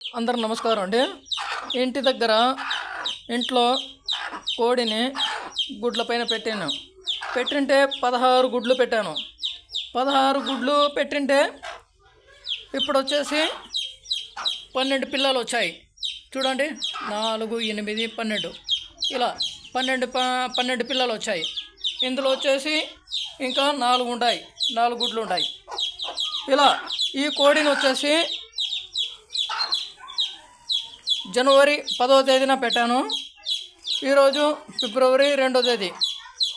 అందరు నమస్కారం అండి. ఇంటి దగ్గర ఇంట్లో కోడిని గుడ్లపైన పెట్టాను. పెట్టింటే పదహారు గుడ్లు పెట్టాను. పదహారు గుడ్లు పెట్టింటే ఇప్పుడు వచ్చేసి పన్నెండు పిల్లలు వచ్చాయి. చూడండి నాలుగు ఎనిమిది పన్నెండు. ఇలా పన్నెండు ప పన్నెండు పిల్లలు వచ్చాయి. ఇందులో వచ్చేసి ఇంకా నాలుగు ఉంటాయి నాలుగు గుడ్లు ఉంటాయి ఇలా ఈ కోడిని వచ్చేసి జనవరి పదవ తేదీన పెట్టాను. ఈరోజు ఫిబ్రవరి రెండో తేదీ.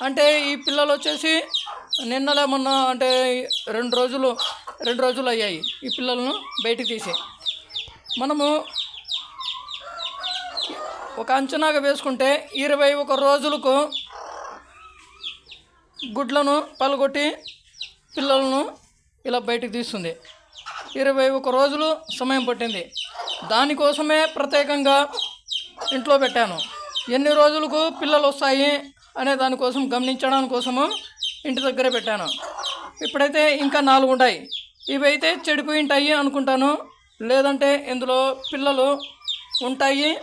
అంటే ఈ పిల్లలు వచ్చేసి నిన్నలే మొన్న అంటే రెండు రోజులు రెండు రోజులు అయ్యాయి ఈ పిల్లలను బయటికి తీసి. మనము ఒక అంచనాగా వేసుకుంటే ఇరవై ఒక రోజులకు గుడ్లను పలగొట్టి పిల్లలను ఇలా బయటకు తీస్తుంది. ఇరవై ఒక రోజులు సమయం పట్టింది. దానికోసమే ప్రత్యేకంగా ఇంట్లో పెట్టాను. ఎన్ని రోజులకు పిల్లలు వస్తాయి అనే దానికోసం గమనించడం కోసము ఇంటి దగ్గరే పెట్టాను. ఇప్పుడైతే ఇంకా నాలుగు ఉంటాయి. ఇవైతే చెడిపోయి ఉంటాయి అనుకుంటాను. లేదంటే ఇందులో పిల్లలు ఉంటాయి.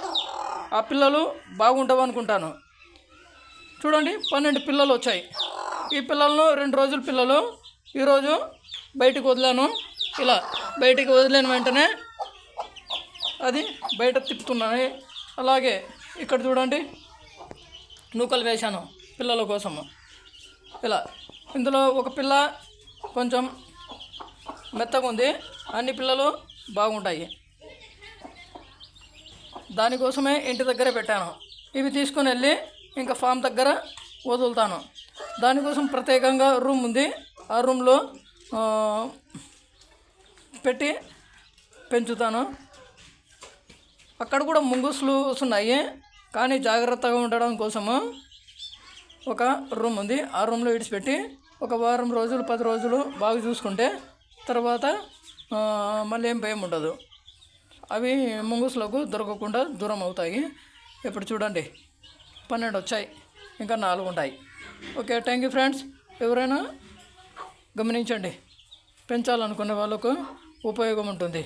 ఆ పిల్లలు బాగుంటావు అనుకుంటాను. చూడండి పన్నెండు పిల్లలు వచ్చాయి. ఈ పిల్లలను రెండు రోజుల పిల్లలు. ఈరోజు బయటకు వదిలాను. ఇలా బయటికి వదిలిన వెంటనే. అది బయట తిప్పుతున్నాయి అలాగే ఇక్కడ చూడండి. నూకలు వేశాను పిల్లల కోసము. ఇలా ఇందులో ఒక పిల్ల కొంచెం మెత్తగా ఉంది. అన్ని పిల్లలు బాగుంటాయి. దానికోసమే ఇంటి దగ్గరే పెట్టాను. ఇవి తీసుకొని వెళ్ళి ఇంకా ఫామ్ దగ్గర వదులుతాను. దానికోసం ప్రత్యేకంగా రూమ్ ఉంది. ఆ రూమ్లో పెట్టి పెంచుతాను. అక్కడ కూడా ముంగుసులు వస్తున్నాయి. కానీ జాగ్రత్తగా ఉండడం కోసము ఒక రూమ్ ఉంది. ఆ రూమ్లో విడిచిపెట్టి ఒక వారం రోజులు పది రోజులు బాగా చూసుకుంటే తర్వాత మళ్ళీ ఏం భయం ఉండదు. అవి ముంగుసులకు దొరకకుండా దూరం అవుతాయి. ఇప్పుడు చూడండి. పన్నెండు వచ్చాయి. ఇంకా నాలుగు ఉంటాయి. Okay thank you friends. ఎవరైనా గమనించండి. పెంచాలనుకునే వాళ్ళకు ఉపయోగం ఉంటుంది.